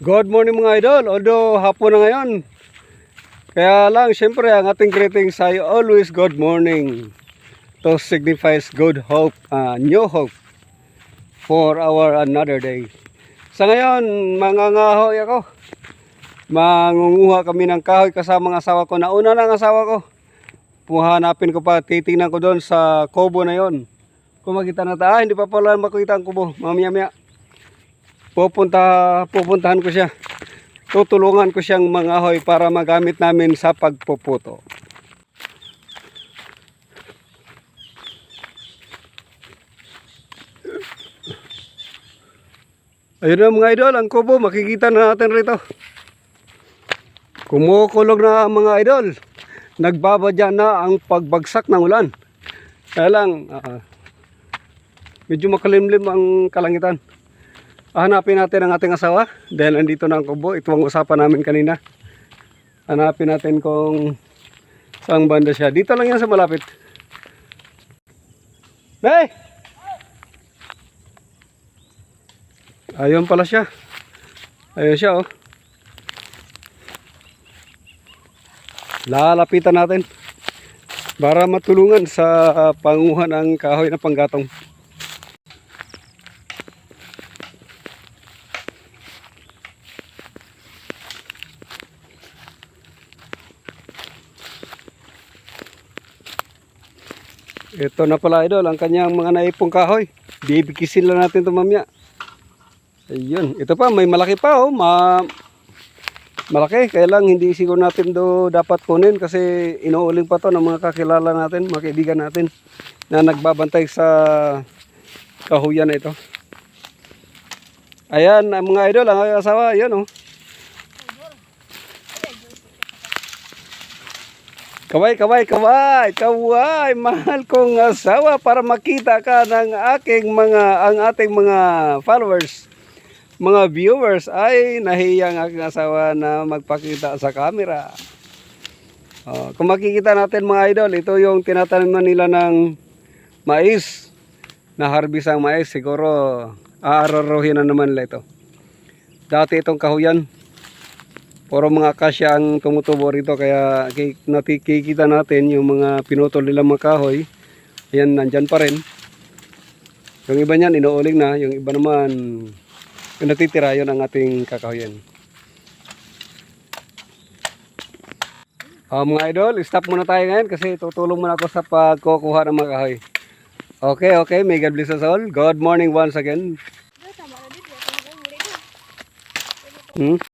Good morning mga idol. Although hapon na ngayon. Kaya lang, syempre, ang ating greetings ay always good morning. To signifies good hope, uh, new hope for our another day. Sa ngayon, mangangahoy ako. Mangunguha kami ng kahoy kasama ng asawa ko. Nauna ng asawa ko. Puhanapin ko pa, titingnan ko doon sa kubo na yon. Kung makita na tayo, ah, hindi pa pala makita ang kubo. Mamaya-maya pupunta pupuntahan ko siya. Tutulungan ko siyang mangahoy para magamit namin sa pagpuputo. Ayun na mga idol ang kubo. Makikita na natin rito. Kumukulog na mga idol. Nagbabadya na ang pagbagsak ng ulan. Kaya lang ah, medyo makalimlim ang kalangitan Hanapin natin ang ating asawa dahil andito na ang kubo. Ito ang usapan namin kanina. Hanapin natin kung saan banda siya. Dito lang yan sa malapit. Hey! Ayun pala siya. Ayun siya oh. Lalapitan natin para matulungan sa uh, panguhan ng kahoy na panggatong. Ito na pala idol, ang kanyang mga naipong kahoy. Bibikisin lang natin ito mamaya. Ayun, ito pa, may malaki pa oh. Ma malaki, kaya lang hindi siguro natin do dapat kunin kasi inuuling pa to ng mga kakilala natin, mga kaibigan natin na nagbabantay sa kahuyan na ito. Ayan, mga idol, ang asawa, ayan oh. Kaway, kaway, kaway, kaway, mahal kong asawa para makita ka ng aking mga, ang ating mga followers, mga viewers, ay nahiyang aking asawa na magpakita sa camera. Oh, kung makikita natin mga idol, ito yung tinatanim nila ng mais, na harvest ang mais, siguro aararuhin na naman nila ito. Dati itong kahuyan, Puro mga kasya ang tumutubo rito kaya ki- nakikita natin yung mga pinutol nilang mga kahoy. Ayan, nandyan pa rin. Yung iba niyan, inuuling na. Yung iba naman, yung natitira, yun ang ating kakahoyan. Ah, mga idol, stop muna tayo ngayon kasi tutulong muna ako sa pagkukuha ng mga kahoy. Okay, okay. May God bless us all. Good morning once again. Hmm?